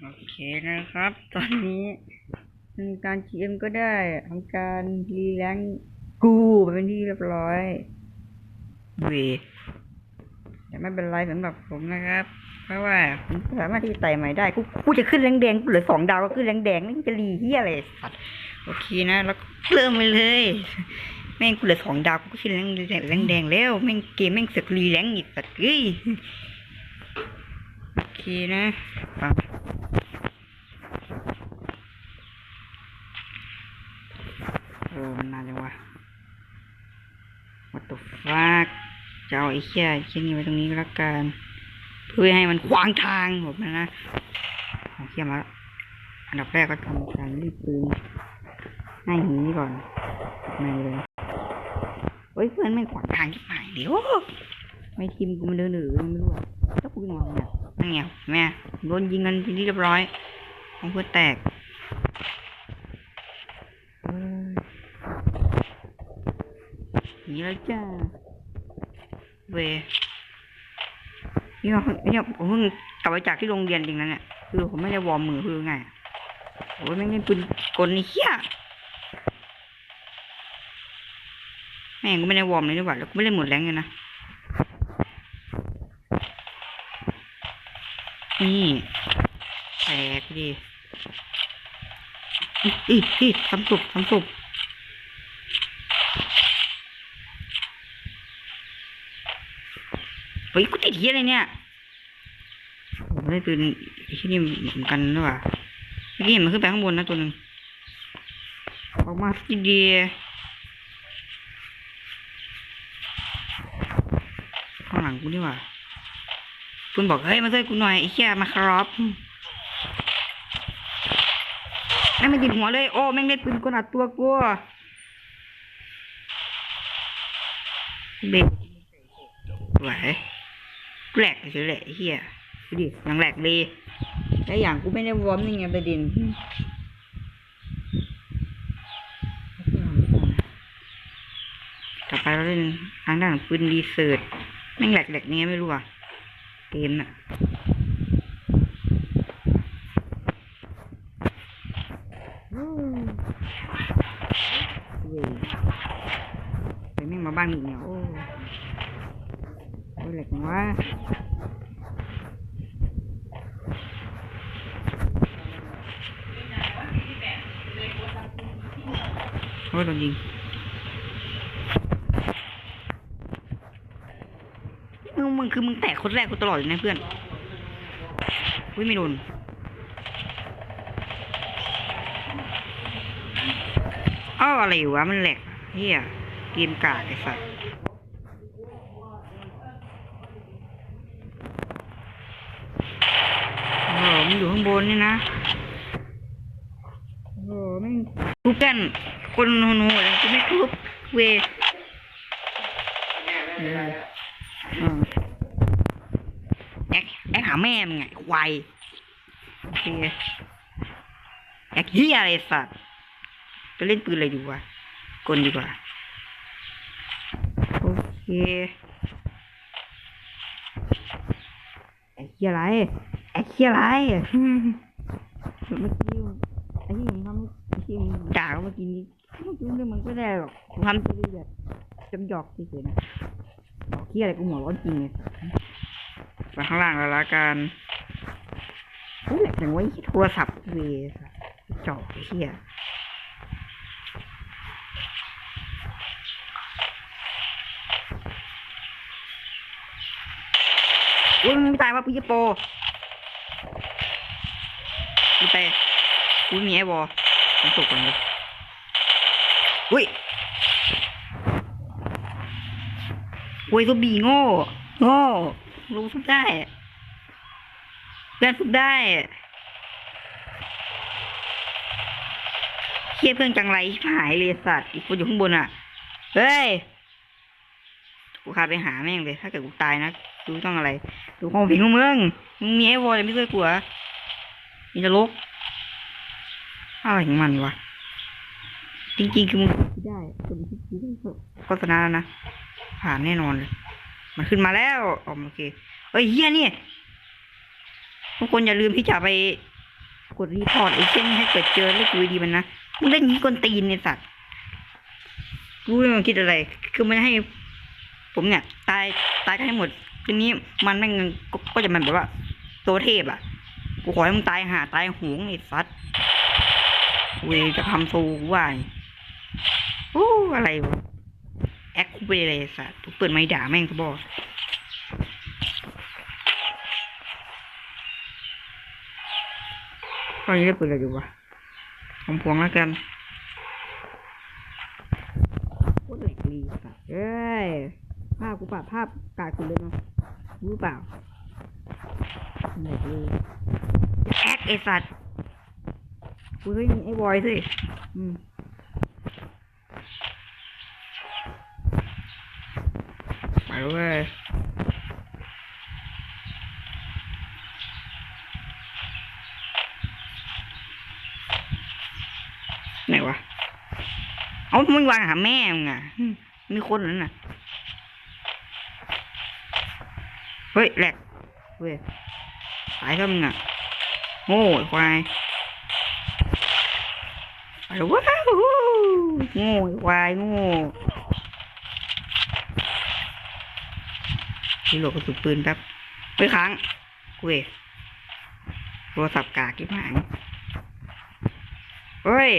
โอเคนะครับ ตอนนี้มีการเชียมก็ได้ทำการรีแรงค์กูเป็นที่เรียบร้อยเวแต่ไม่เป็นไรสำหรับผมนะครับ เพราะว่าผมสามารถที่จะไต่ใหม่ได้กูกูจะขึ้นแรงแดงกูเหลือสองดาวก็ขึ้นแรงแดงนี่จะรีเฮียอะไรสัตว์โอเคนะแล้วเริ่มไปเลยแม่งกูเหลือสองดาวกูขึ้นแรงแดงแรงแดงแล้วแม่งเกมแม่งเสึกรีแรงค์อีกสัตว์เอ้ย โอเคนะฟังเออมันนานจังวะ What the fuck จะเอาไอ้เหี้ยไอ้เหี้ยนี่ไว้ตรงนี้ก็แล้วกันเพื่อให้มันขวางทางผมนะนะเอาเหี้ยมาแล้วอันดับแรกก็ทำการรีบปืนให้หีนี่ก่อนในเลยเฮ้ยเพื่อนไม่ขวางทางที่ไหนเดี๋ยวไม่ทีมกูมันเดินหรือไม่รู้อะแล้วกูยังไงเนี่ย นั่นไงแม่โดนยิงกันทีนี้เรียบร้อยของเพื่อแตกหนีแล้วจ้าเวเนี่ยเนี่ยผมเพิ่งกลับมาจากที่โรงเรียนจริงนะเนี่ยคือผมไม่ได้วอร์มมือคือไงโอ้ยไม่งเล่นปืนกลนี่เฮี้ยแม่งก็ไม่ได้วอร์มเลยดีกว่าแล้วก็ไม่เล่นหมดแรงเลยนะนี่แตกดิ อีอีอีทำสุบทำสุบเฮ้ยกูติดเฮียอะไรเนี่ยผมได้ตื่นที่นี่เหมือนกันหรือเปล่าเมื่อกี้เห็นมันขึ้นไปข้างบนนะตัวหนึ่งออกมาทีเดียวข้างหลังกูนี่ว่าคุณบอกเฮ้ยมาช่วยกูหน่อยไอ้เหี้ยมาครอ บแม่งไม่ติดหัวเลย โอ้แม่งเล่นปืนกลอัดตัวกูเบรกไหวแหลกเฉยแหละเฮียดูดิยังแหลกเลยแล้วอย่างกูไม่ได้วอร์มนี่ไงประเด็นต่อไปเราเล่นทางด้านของปืนรีเสิร์ชแม่งแหลกแหลกๆนี่ไงไม่รู้อะเกมน่ะ เว้ยไปแม่งมาบ้านอีกเนี่ยโอ้โอ้ยแหลกจังวะโอ้ยโดนยิงมึงมึงคือมึงแตกคนแรกกูตลอดเลยนะเพื่อนอุ้ยไม่โดนอ้าวอะไรวะมันแหลกเฮีย เกมกากไอ้สัสโอ้โหมันอยู่ข้างบนนี่นะโอ้โหไม่ทุบกันคนโนโนเลยกูไม่ทุบเวเอออืมแอคแอคหาแม่มึงไงควายโอเคแอคเฮียอะไรสัสจะเล่นปืนอะไรดีวะกลดีกว่า คไอ้เหี้ยอะไรไอ้เหี้ยอะไรเมื่อกี้ไอ้ที่ผมทำไอ้ที่ผมด่าเขาเมื่อกี้นี้เมื่อกี้เรื่องมันก็ได้หรอกทำตัวแบบจำหยอกเฉยๆนะบอกเหี้ยอะไรกูหัวร้อนจริงเลยไปข้างล่างแล้วละกันเฮ้ยแหลกจังไวะไอ้โทรศัพท์เวสจอกไอ้เหี้ย อุ้ยมึงตายว่าพี่โปกูเตะกูมีไอ้วอลมันตกก่อนเลยอุ้ยอุ้ยตัวบีโง่โง่รู้ทุบได้เพื่อนทุบได้เคียเพื่อนจังไรหายเลยสัตว์อีกคนอยู่ข้างบนอะ เฮ้ย กูพาไปหาแม่งเลย ถ้าเกิดกูตายนะกูต้องอะไรดูความผิดของมึงมึงมีไอ้วอลเลยไม่ช่วยกูเหรอมีจะลกอะไรของมันวะจริงๆคือมึงคิดได้คนที่คิดได้โฆษณาแล้วนะผ่านแน่นอนเลย มันขึ้นมาแล้วอ๋อโอเคเอ้ยเฮียนี่ทุกคนอย่าลืมที่จะไปกดรีพอร์ตไอ้เช่นให้เกิดเจอแล้วกูดีมันนะมึงเล่นงี้กวนตีนเนี่ยสัตว์กูไม่มันคิดอะไร คือมันให้ ผมเนี่ย ตายตายกันให้หมดทีนี้มันแม่งก็ก็จะมันแบบว่าตัวเทพอะกูขอให้มึงตายหาตายหงไอ้สัตว์เวจะทำโซกูว่าไงโอ้อะไรวะแอคคูเปเลยไอ้สัตว์เปิดไม่ด่าแม่งก็บอกตอนนี้ได้เปิดอะไรอยู่วะของพวงแล้วกันโคตรแหล็กลีสัตว์เอ้ย ภาพกูปรับภาพกาดคุณเลยเนาะรู้เปล่าแหลกลีแอคไอสัตว์กูเฮ้ยมีไอ้บอยสิอืมไปเว้ยไหนวะ เอามึงวางหาแม่มึงอะอืมมีคนนั้นน่ะ เฮ้ยแหลกเว้ยตายซะมึงอะโง่ควายไปแล้วว้าวโง่ควายโง่รีโหลกระสุนปืนแป๊บไปค้างเว้ยโทรศัพท์กากที่หายเฮ้ย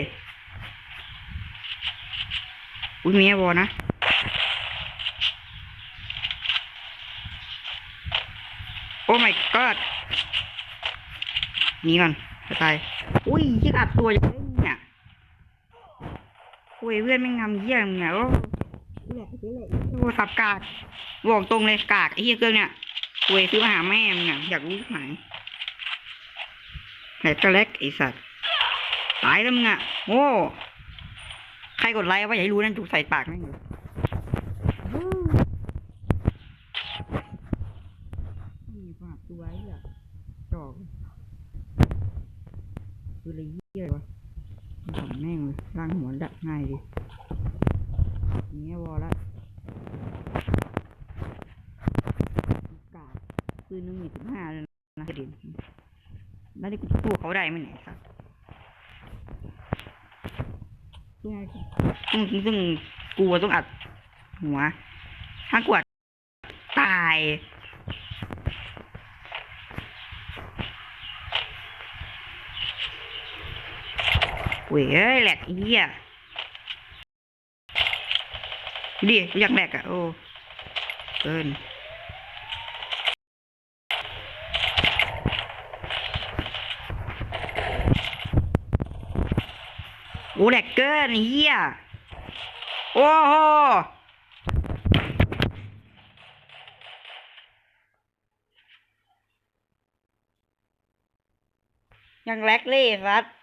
อุ้ยเมีไอ้วอนะ โอ้ my god ห นี้ก่อนจะตายอุ้ยยิงอัดตัวอย่างเนี่ยโอ้ยเพื่อนไม่งงำเยี่ยมเนี่ยโอ้แหละแหละโอ้สับกากบอกตรงเลยกากไอ้เหี้ยเครื่องเนี่ยโอ้ยซื้อมาหาแม่มึงอะอยากรู้ไหมไหนกระเล็กไอสัตว์ตายแล้วมึงอะโง่ใครกดไลค์ว่าอย่าให้รู้นั่นถูกใส่ปากนั่นอยู่นี่ฝากตัวไอ้อะจอก คืออะไรเหี้ยวะทำแม่งเลยร่างหัวดักง่ายดิเนี้ยวอละกาดปืนหนึ่งมีสิบห้าเลยนะเด่นแล้วนี่กูจะสู้เขาได้ไหมเนี่ยครับซึ่งซึ่งซึ่งกูต้องอัดหัว ถ้ากูอัดตาย เว้ยแหลกเหี้ยดูดิกูอยากแหลกอะโอ้เกินโอ้แหลกเกินไอ้เหี้ยโอ้โหยังแลกเล่รัดที่แม่งเต็มควา